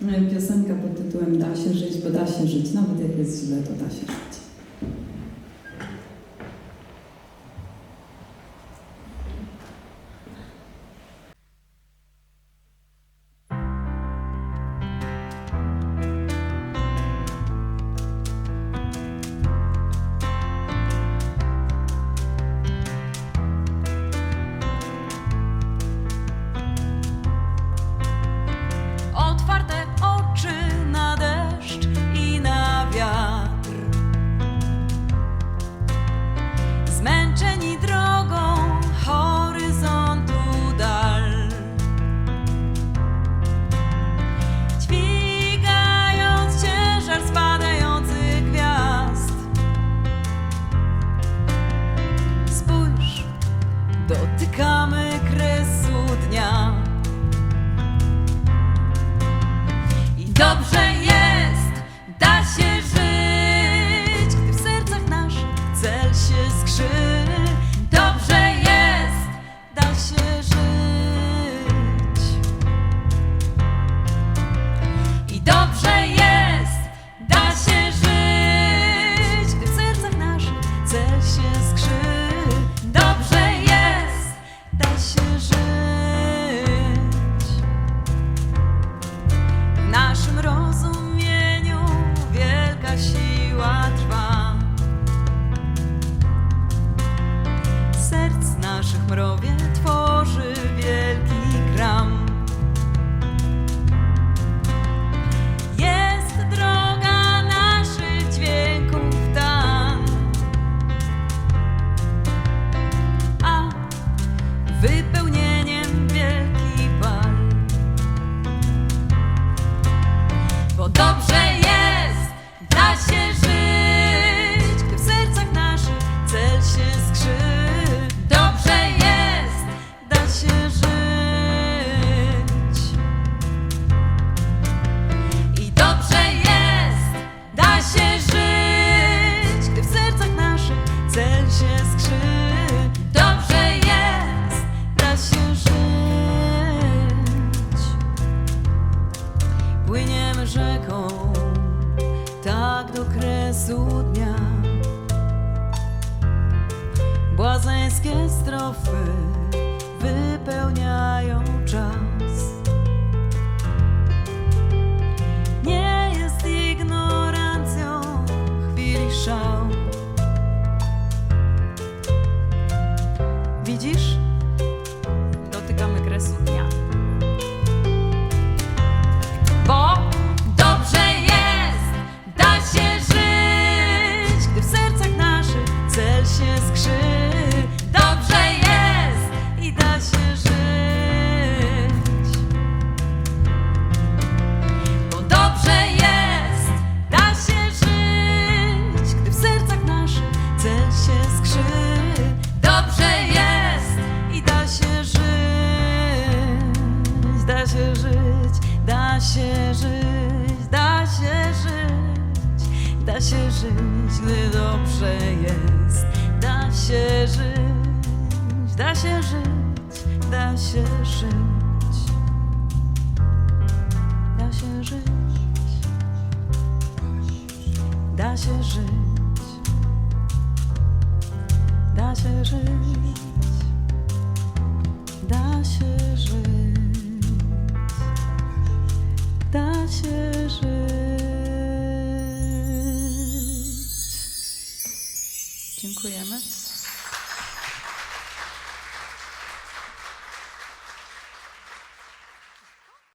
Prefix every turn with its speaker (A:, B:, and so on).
A: No Piosenka pod tytułem Da się żyć, bo da się żyć. Nawet jak jest źle, to da się żyć.
B: Siła trwa. Serc naszych mrowie tworzy wielki kram. Jest droga naszych dźwięków tam, a wypełnieniem wielki bal. Bo dobrze do kresu dnia. Błazeńskie strofy wypełniają się skrzy. Dobrze jest i da się żyć. Bo dobrze jest, da się żyć, gdy w sercach naszych cel się skrzy. Dobrze jest i da się żyć, da się żyć, da się żyć, da się żyć, da się żyć, gdy dobrze jest, się żyć, da się żyć, da się żyć, da się żyć, da się żyć, da się żyć, da się żyć, da się żyć. Dziękujemy.